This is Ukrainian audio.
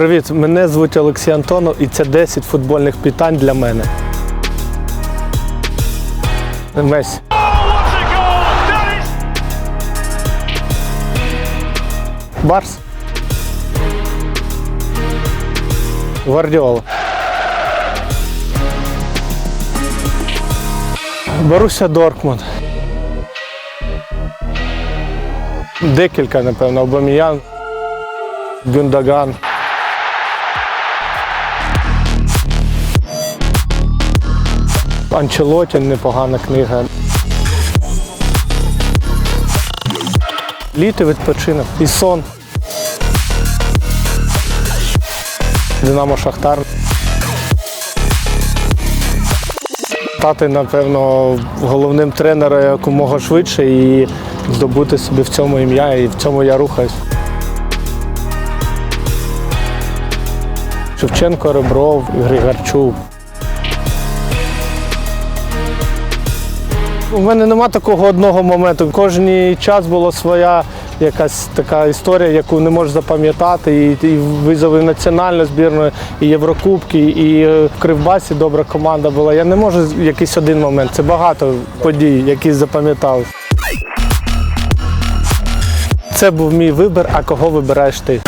Привіт, мене звуть Олексій Антонов і це 10 футбольних питань для мене. Месі. Барс. Гвардіола. Боруся Дортмунд. Декілька, напевно, Обаміян, Гюндаган. Анчелоті непогана книга. Літо відпочинок і сон. Динамо Шахтар. Стати, напевно, головним тренером якомога швидше і здобути собі в цьому ім'я, і в цьому я рухаюсь. Шевченко, Ребров, Григорчук. У мене нема такого одного моменту. Кожен час була своя якась така історія, яку не можеш запам'ятати. І, і визови національної збірної, і Єврокубки, і е, в Кривбасі добра команда була. Я не можу якийсь один момент. Це багато подій, які запам'ятались. Це був мій вибір, а кого вибираєш ти?